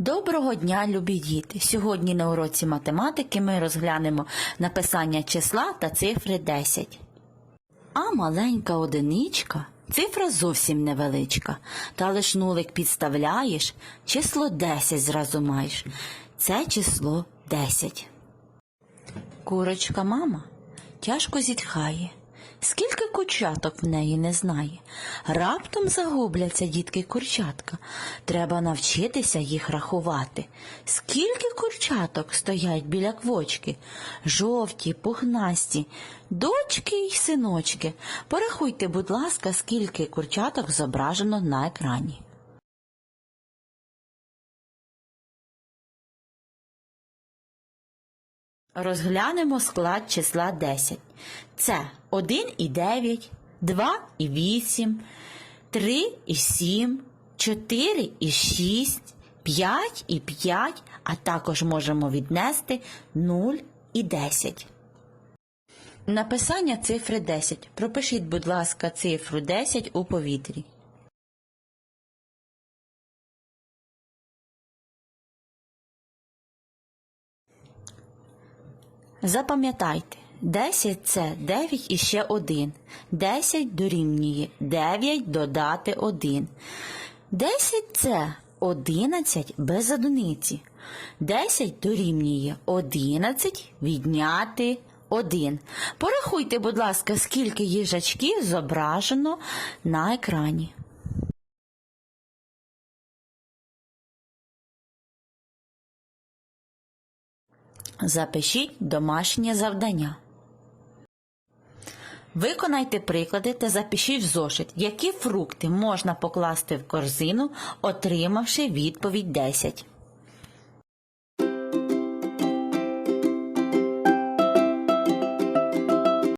Доброго дня, любі діти! Сьогодні на уроці математики ми розглянемо написання числа та цифри 10. А маленька одиничка цифра зовсім невеличка. Та лиш нулик підставляєш, число 10 зразу маєш. Це число 10. Курочка мама тяжко зітхає. Скільки курчаток в неї не знає. Раптом загубляться дітки курчатка. Треба навчитися їх рахувати. Скільки курчаток стоять біля квочки? Жовті, пухнасті, дочки й синочки. Порахуйте, будь ласка, скільки курчаток зображено на екрані. Розглянемо склад числа 10. Це 1 і 9, 2 і 8, 3 і 7, 4 і 6, 5 і 5, а також можемо віднести 0 і 10. Написання цифри 10. Пропишіть, будь ласка, цифру 10 у повітрі. Запам'ятайте, 10 це 9 і ще 1. 10 дорівнює 9 додати 1. 10 це 11 без одиниці. 10 дорівнює 11 відняти 1. Порахуйте, будь ласка, скільки їжачків зображено на екрані. Запишіть домашнє завдання. Виконайте приклади та запишіть в зошит, які фрукти можна покласти в корзину, отримавши відповідь 10.